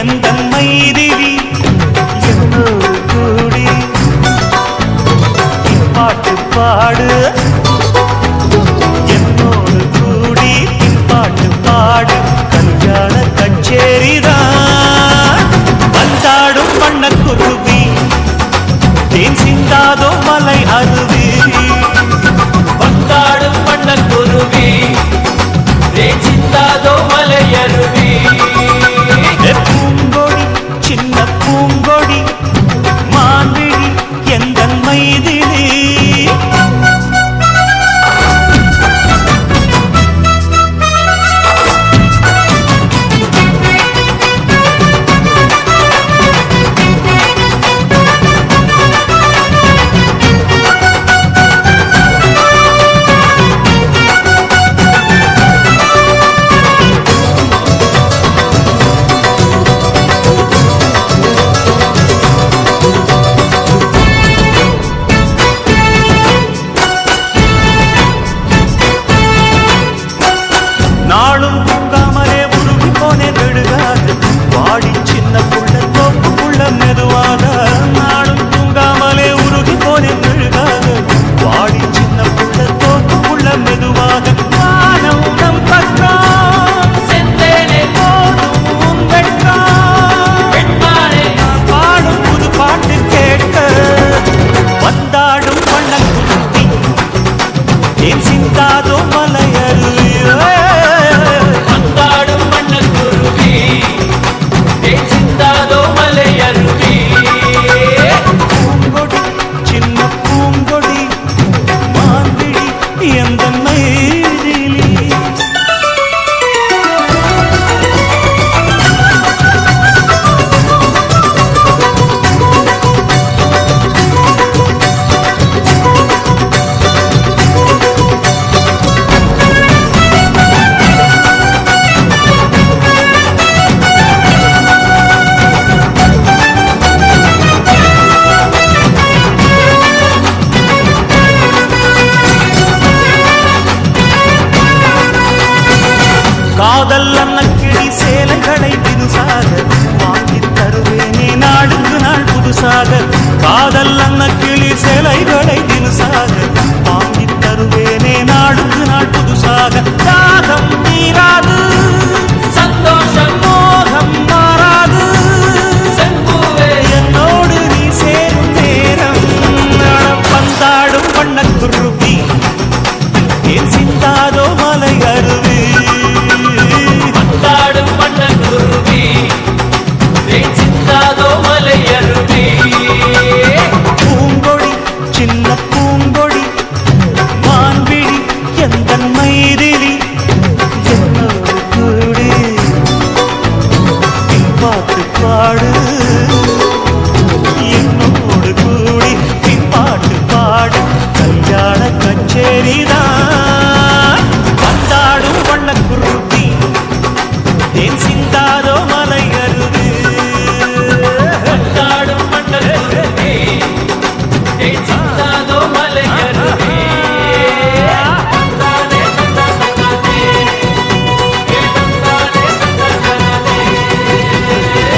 எந்த மைதிரி என்னோடு கூடி பாட்டு பாடு. என்னோடு கூடி பாட்டு பாடு. நாளும் தூங்காமலே உருகி போனேன் விடுகாது வாடி சின்ன புள்ள தோப்புக்குள்ள மெதுவாக. நாளும் தூங்காமலே உருகி போனேன் விடுகாது வாடி சின்ன புள்ள தோப்புக்குள்ள மெதுவாக. நானும் நம் பக்கம் செந்தேனே போதும் உங்கள் சிந்தாதோ மலர் காதல் அன்னக்கிளி சேலைகளை புதுசாக வாங்கி தருவேனே. நாளுக்கு நாள் புதுசாக காதல் அன்னக்கிளி சேலைகளை தினசாக வாங்கி தருவேனே. நாளுக்கு நாள் புதுசாக கச்சேரிதான்.